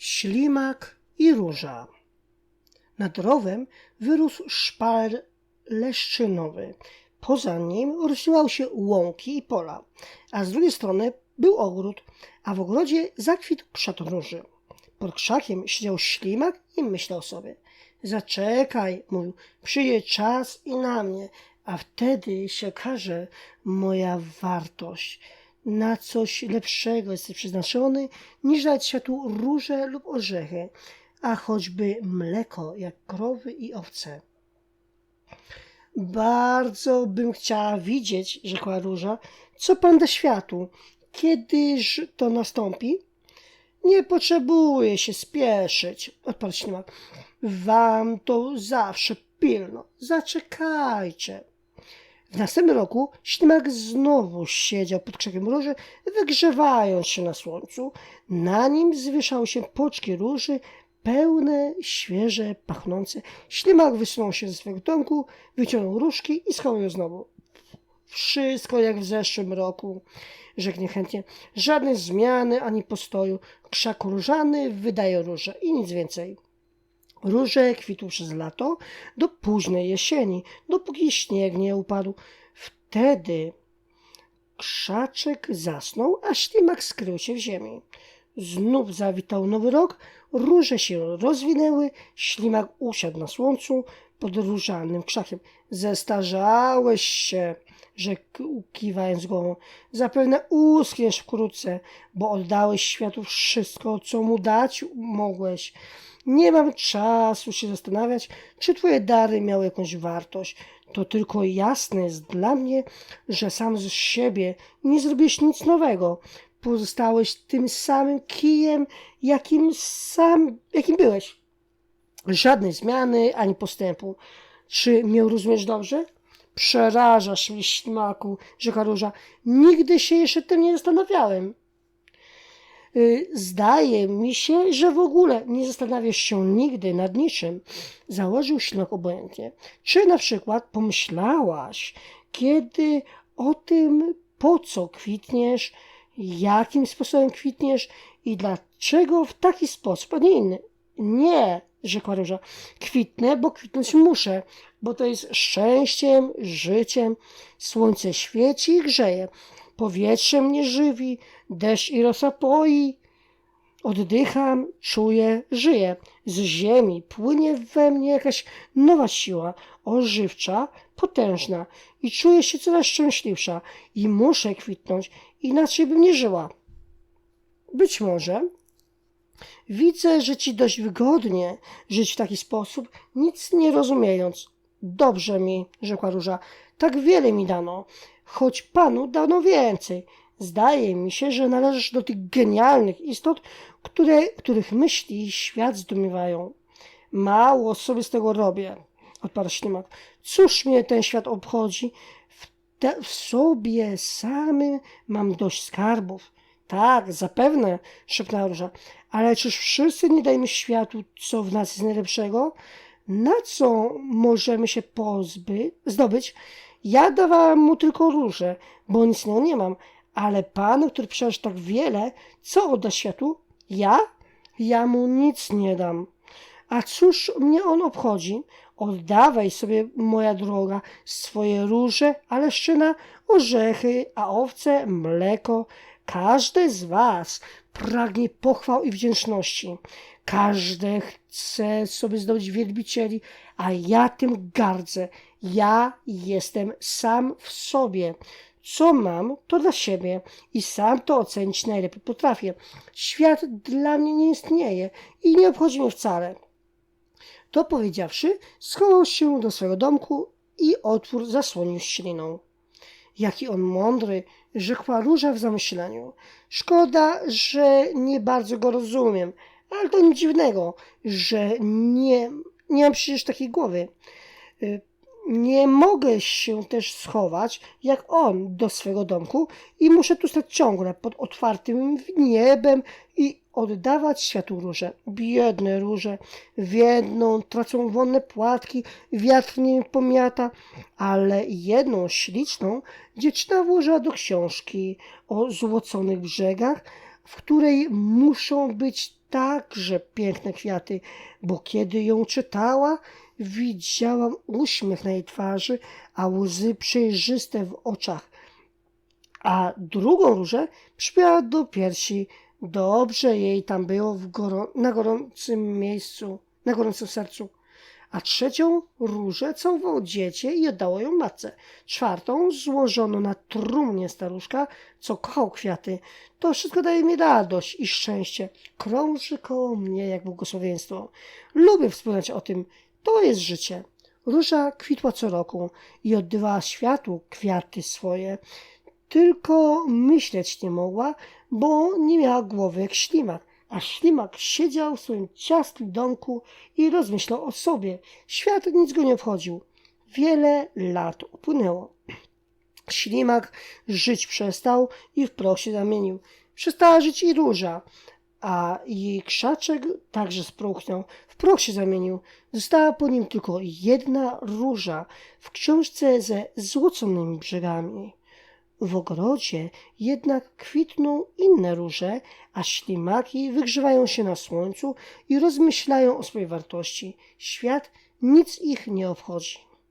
Ślimak i róża. Nad rowem wyrósł szpal leszczynowy. Poza nim rozsiłały się łąki i pola, a z drugiej strony był ogród, a w ogrodzie zakwitł krzak róży. Pod krzakiem siedział ślimak i myślał sobie. Zaczekaj, mówił, przyjdzie czas i na mnie, a wtedy się okaże moja wartość. Na coś lepszego jesteś przeznaczony, niż dać światu róże lub orzechy, a choćby mleko, jak krowy i owce. Bardzo bym chciała widzieć, rzekła róża, co pan da światu. Kiedyż to nastąpi? Nie potrzebuję się spieszyć, odparł ślimak. Wam to zawsze pilno. Zaczekajcie. W następnym roku ślimak znowu siedział pod krzakiem róży, wygrzewając się na słońcu. Na nim zwieszały się poczki róży, pełne, świeże, pachnące. Ślimak wysunął się ze swojego domku, wyciągnął różki i schował je znowu. Wszystko jak w zeszłym roku, rzekł niechętnie. Żadnej zmiany ani postoju. Krzak różany wydaje róże i nic więcej. Róże kwitły przez lato do późnej jesieni, dopóki śnieg nie upadł. Wtedy krzaczek zasnął, a ślimak skrył się w ziemi. Znów zawitał nowy rok, róże się rozwinęły, ślimak usiadł na słońcu pod różanym krzakiem. Zestarzałeś się, rzekł kiwając głową. Zapewne uschniesz wkrótce, bo oddałeś światu wszystko, co mu dać mogłeś. Nie mam czasu się zastanawiać, czy twoje dary miały jakąś wartość. To tylko jasne jest dla mnie, że sam z siebie nie zrobiłeś nic nowego. Pozostałeś tym samym kijem, jakim sam, jakim byłeś. Żadnej zmiany ani postępu. Czy mnie rozumiesz dobrze? Przerażasz mnie, ślimaku, rzekła róża. Nigdy się jeszcze tym nie zastanawiałem. Y, Zdaje mi się, że w ogóle nie zastanawiasz się nigdy nad niczym. Założył ślimak obojętnie. Czy na przykład pomyślałaś, kiedy o tym, po co kwitniesz, jakim sposobem kwitniesz i dlaczego w taki sposób, a nie inny? Nie, rzekła Róża. Kwitnę, bo kwitnąć muszę, bo to jest szczęściem, życiem. Słońce świeci i grzeje. Powietrze mnie żywi, deszcz i rosa poi. Oddycham, czuję, żyję. Z ziemi płynie we mnie jakaś nowa siła, ożywcza, potężna i czuję się coraz szczęśliwsza i muszę kwitnąć, inaczej bym nie żyła. Być może widzę, że ci dość wygodnie żyć w taki sposób, nic nie rozumiejąc. Dobrze mi, rzekła Róża, tak wiele mi dano, choć panu dano więcej. Zdaje mi się, że należysz do tych genialnych istot, które, których myśli świat zdumiewają. Mało sobie z tego robię, odparł ślimak. Cóż mnie ten świat obchodzi? W, te, w sobie samym mam dość skarbów. Tak, zapewne, szepnęła Róża. Ale czyż wszyscy nie dajemy światu, co w nas jest najlepszego? Na co możemy się pozbyć, zdobyć? Ja dawałam mu tylko róże, bo nic innego nie mam. Ale pan, który przeszedł tak wiele, co odda światu? Ja? Ja mu nic nie dam. A cóż mnie on obchodzi? Oddawaj sobie, moja droga, swoje róże, ale szczyna, orzechy, a owce, mleko. Każdy z was pragnie pochwał i wdzięczności. Każdy chce sobie zdobyć wielbicieli, a ja tym gardzę. Ja jestem sam w sobie. Co mam, to dla siebie i sam to ocenić najlepiej potrafię. Świat dla mnie nie istnieje i nie obchodzi mnie wcale. To powiedziawszy, schował się do swego domku i otwór zasłonił śliną. Jaki on mądry, rzekła Róża w zamyśleniu. Szkoda, że nie bardzo go rozumiem, ale to nic dziwnego, że nie, nie mam przecież takiej głowy. Y, Nie mogę się też schować, jak on, do swego domku i muszę tu stać ciągle pod otwartym niebem i oddawać światu róże. Biedne róże, wiedną, tracą wonne płatki, wiatr nie pomiata, ale jedną śliczną dziewczyna włożyła do książki o złoconych brzegach, w której muszą być także piękne kwiaty, bo kiedy ją czytała, widziałam uśmiech na jej twarzy, a łzy przejrzyste w oczach. A drugą różę przypięła do piersi. Dobrze jej tam było w na gorącym miejscu, na gorącym sercu. A trzecią różę całowało dziecię i oddało ją matce. Czwartą złożono na trumnie staruszka, co kochał kwiaty. To wszystko daje mi radość i szczęście. Krąży koło mnie jak błogosławieństwo. Lubię wspominać o tym. To jest życie. Róża kwitła co roku i oddawała światu kwiaty swoje. Tylko myśleć nie mogła, bo nie miała głowy jak ślimak. A ślimak siedział w swoim ciasnym domku i rozmyślał o sobie. Świat nic go nie obchodził. Wiele lat upłynęło. Ślimak żyć przestał i w proch się zamienił. Przestała żyć i róża, a jej krzaczek także spróchnął. W proch się zamienił. Została po nim tylko jedna róża w książce ze złoconymi brzegami. W ogrodzie jednak kwitną inne róże, a ślimaki wygrzewają się na słońcu i rozmyślają o swojej wartości. Świat nic ich nie obchodzi.